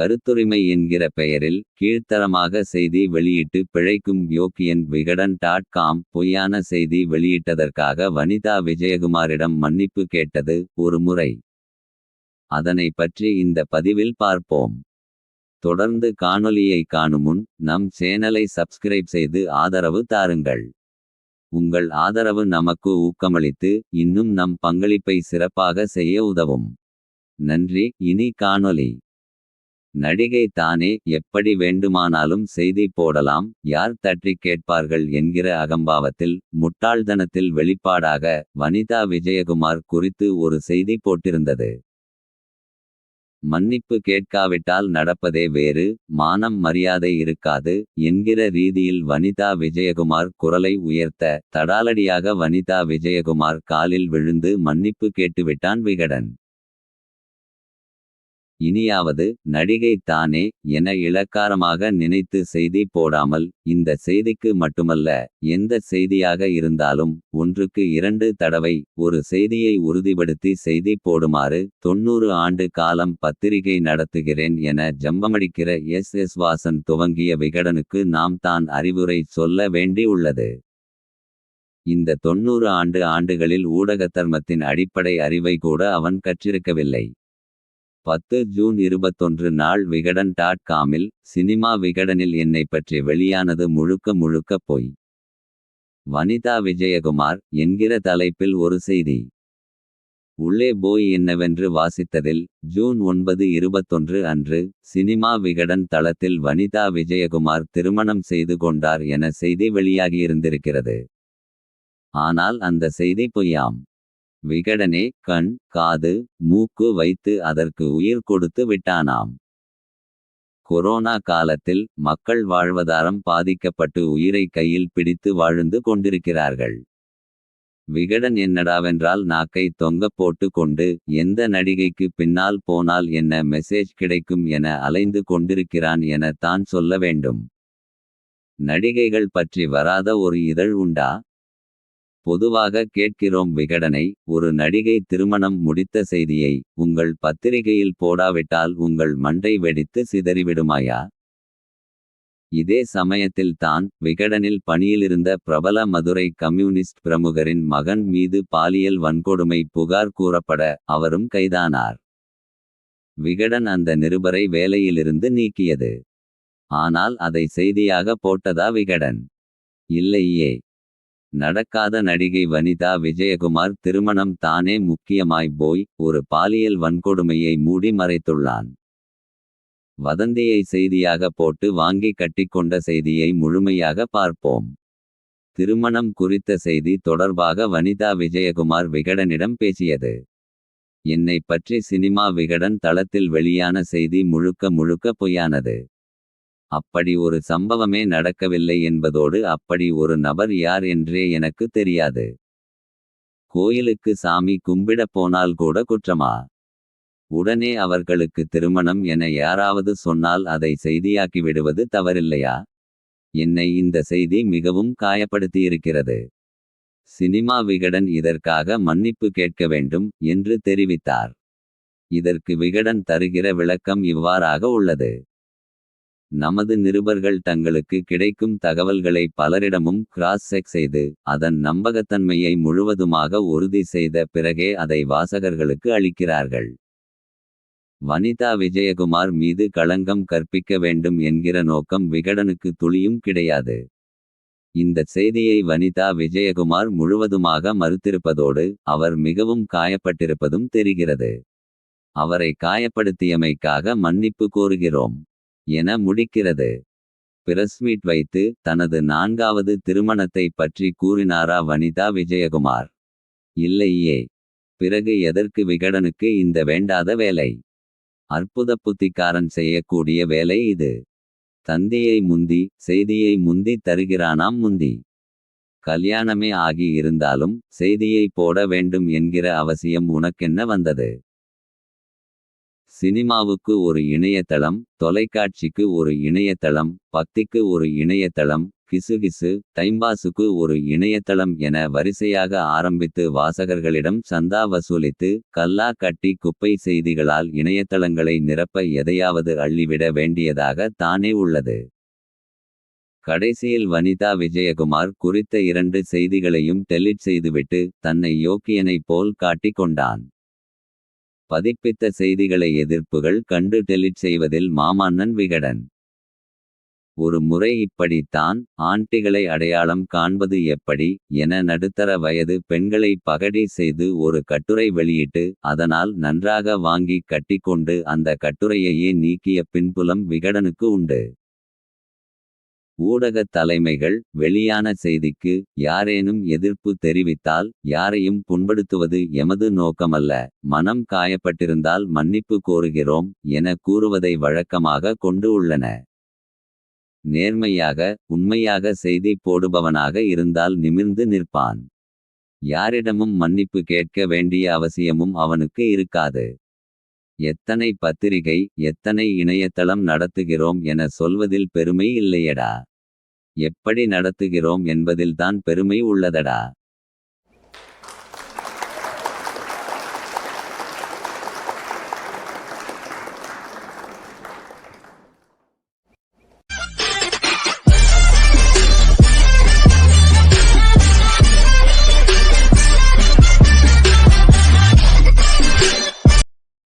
கருத்துரிமை என்கிற பெயரில் கீழ்த்தரமாக செய்தி வெளியிட்டு பிழைக்கும் யோக்கியன் விகடன் டாட் காம் பொய்யான செய்தி வெளியிட்டதற்காக வனிதா விஜயகுமாரிடம் மன்னிப்பு கேட்டது ஒரு முறை. அதனை பற்றி இந்த பதிவில் பார்ப்போம். தொடர்ந்து காணொளியை காணுமுன் நம் சேனலை சப்ஸ்கிரைப் செய்து ஆதரவு தாருங்கள். உங்கள் ஆதரவு நமக்கு ஊக்கமளித்து இன்னும் நம் பங்களிப்பை சிறப்பாக செய்ய உதவும். நன்றி இனி காணொலி நடிகை தானே எப்படி வேண்டுமானாலும் செய்தி போடலாம் யார் தட்டி கேட்பார்கள் என்கிற அகம்பாவத்தில் முட்டாள்தனத்தில் வெளிப்பாடாக வனிதா விஜயகுமார் குறித்து ஒரு செய்தி போட்டிருந்தது. மன்னிப்பு கேட்காவிட்டால் நடப்பதே வேறு மானம் மரியாதை இருக்காது என்கிற ரீதியில் வனிதா விஜயகுமார் குரலை உயர்த்த தடாலடியாக வனிதா விஜயகுமார் காலில் விழுந்து மன்னிப்பு கேட்டுவிட்டான் விகடன். இனியாவது நடிகை தானே என இளக்காரமாக நினைத்து செய்தி போடாமல் இந்த செய்திக்கு மட்டுமல்ல எந்த செய்தியாக இருந்தாலும் ஒன்றுக்கு இரண்டு தடவை ஒரு செய்தியை உறுதிப்படுத்தி செய்தி போடுமாறு தொன்னூறு ஆண்டு காலம் பத்திரிகை நடத்துகிறேன் என ஜம்பமடிக்கிற எஸ். எஸ். வாசன் துவங்கிய விகடனுக்கு நாம் தான் அறிவுரை சொல்ல வேண்டியுள்ளது. இந்த தொன்னூறு ஆண்டு ஆண்டுகளில் ஊடகத்தர்மத்தின் அடிப்படை அறிவை கூட அவன் கற்றிருக்கவில்லை. பத்து ஜூன் இருபத்தொன்று நாள் விகடன் டாட் காமில் சினிமா விகடனில் என்னை பற்றி வெளியானது முழுக்க முழுக்க பொய். வனிதா விஜயகுமார் என்கிற தலைப்பில் ஒரு செய்தி. உள்ளே போய் என்னவென்று வாசித்ததில் ஜூன் ஒன்பது இருபத்தொன்று அன்று சினிமா விகடன் தளத்தில் வனிதா விஜயகுமார் திருமணம் செய்து கொண்டார் என செய்தி வெளியாகியிருந்திருக்கிறது ஆனால் அந்த செய்தி பொய்யாம். விகடனே கண் காது மூக்கு வைத்து அதற்கு உயிர் கொடுத்து விட்டானாம். கொரோனா காலத்தில் மக்கள் வாழ்வதாரம் பாதிக்கப்பட்டு உயிரை கையில் பிடித்து வாழ்ந்து கொண்டிருக்கிறார்கள். விகடன் என்னடாவென்றால் நாக்கை தொங்க போட்டு கொண்டு எந்த நடிகைக்கு பின்னால் போனால் என்ன மெசேஜ் கிடைக்கும் என அலைந்து கொண்டிருக்கிறான் என தான் சொல்ல வேண்டும். நடிகைகள் பற்றி வராத ஒரு இதழ் உண்டா? பொதுவாக கேட்கிறோம் விகடனை ஒரு நடிகை திருமணம் முடித்த செய்தியை உங்கள் பத்திரிகையில் போடாவிட்டால் உங்கள் மண்டை வெடித்து சிதறிவிடுமாயா? இதே சமயத்தில் தான் விகடனில் பணியிலிருந்த பிரபல மதுரை கம்யூனிஸ்ட் பிரமுகரின் மகன் மீது பாலியல் வன்கொடுமை புகார் கூறப்பட அவரும் கைதானார். விகடன் அந்த நிருபரை வேலையிலிருந்து நீக்கியது. ஆனால் அதை செய்தியாக போட்டதா விகடன்? இல்லையே நடக்காத நடிகை வனிதா விஜயகுமார் திருமணம் தானே முக்கியமாய் போய் ஒரு பாலியல் வன்கொடுமையை மூடி மறைத்துள்ளான். வதந்தியை செய்தியாக போட்டு வாங்கி கட்டிக்கொண்ட செய்தியை முழுமையாக பார்ப்போம். திருமணம் குறித்த செய்தி தொடர்பாக வனிதா விஜயகுமார் விகடனிடம் பேசியது. என்னை பற்றி சினிமா விகடன் தளத்தில் வெளியான செய்தி முழுக்க முழுக்க பொய்யானது. அப்படி ஒரு சம்பவமே நடக்கவில்லை என்பதோடு அப்படி ஒரு நபர் யார் என்றே எனக்கு தெரியாது. கோயிலுக்கு சாமி கும்பிடப் போனால் கூட குற்றமா? உடனே அவர்களுக்கு திருமணம் என யாராவது சொன்னால் அதை செய்தியாக்கி விடுவது தவறில்லையா? என்னை இந்த செய்தி மிகவும் காயப்படுத்தியிருக்கிறது. சினிமா விகடன் இதற்காக மன்னிப்பு கேட்க வேண்டும் என்று தெரிவித்தார். இதற்கு விகடன் தருகிற விளக்கம் இவ்வாறாக உள்ளது. நமது நிருபர்கள் தங்களுக்கு கிடைக்கும் தகவல்களை பலரிடமும் கிராஸ் செக் செய்து அதன் நம்பகத்தன்மையை முழுவதுமாக உறுதி செய்த பிறகே அதை வாசகர்களுக்கு அளிக்கிறார்கள். வனிதா விஜயகுமார் மீது களங்கம் கற்பிக்க வேண்டும் என்கிற நோக்கம் விகடனுக்கு துளியும் கிடையாது. இந்த செய்தியை வனிதா விஜயகுமார் முழுவதுமாக மறுத்திருப்பதோடு அவர் மிகவும் காயப்பட்டிருப்பதும் தெரிகிறது. அவரை காயப்படுத்தியமைக்காக மன்னிப்பு கோருகிறோம். என முடிக்கிறது. பிரஸ்மீட் வைத்து தனது நான்காவது திருமணத்தை பற்றி கூறினாரா வனிதா விஜயகுமார்? இல்லையே. பிறகு எதற்கு விகடனுக்கு இந்த வேண்டாத வேலை? அற்புத புத்திக்காரன் செய்யக்கூடிய வேலை இது. தந்தியை முந்தி செய்தியை முந்தி தருகிறானாம் முந்தி. கல்யாணமே ஆகி இருந்தாலும் செய்தியை போட வேண்டும் என்கிற அவசியம் உனக்கென்ன வந்தது? சினிமாவுக்கு ஒரு இணையதளம் தொலைக்காட்சிக்கு ஒரு இணையதளம் பக்திக்கு ஒரு இணையதளம் கிசுகிசு டைம்பாஸுக்கு ஒரு இணையதளம் என வரிசையாக ஆரம்பித்து வாசகர்களிடம் சந்தா வசூலித்து கல்லா கட்டி குப்பை செய்திகளால் இணையதளங்களை நிரப்ப எதையாவது அள்ளிவிட வேண்டியதாக தானே உள்ளது. கடைசியில் வனிதா விஜயகுமார் குறித்த இரண்டு செய்திகளையும் டெலிட் செய்துவிட்டு தன்னை யோக்கியனைப் போல் காட்டிக் கொண்டான். பதிப்பித்த செய்திகளை எதிர்ப்புகள் கண்டு டெலிட் செய்வதில் மாமன்னன் விகடன். ஒரு முறை இப்படித்தான் ஆண்டிகளை அடையாளம் காண்பது எப்படி என நடுத்தர வயது பெண்களை பகடி செய்து ஒரு கட்டுரை வெளியிட்டு அதனால் நன்றாக வாங்கி கட்டிக்கொண்டு அந்த கட்டுரையையே நீக்கிய பின்புலம் விகடனுக்கு உண்டு. ஊடகத் தலைமைகள் வெளியான செய்திக்கு யாரேனும் எதிர்ப்பு தெரிவித்தால் யாரையும் புண்படுத்துவது எமது நோக்கமல்ல மனம் காயப்பட்டிருந்தால் மன்னிப்பு கோருகிறோம் என கூறுவதை வழக்கமாக கொண்டு உள்ளன. நேர்மையாக உண்மையாக செய்தி போடுபவனாக இருந்தால் நிமிர்ந்து நிற்பான். யாரிடமும் மன்னிப்பு கேட்க வேண்டிய அவசியமும் அவனுக்கு இருக்காது. எத்தனை பத்திரிகை எத்தனை இணையதளம் நடத்துகிறோம் என சொல்வதில் பெருமை இல்லையடா. எப்படி நடத்துகிறோம் என்பதில்தான் பெருமை உள்ளதடா.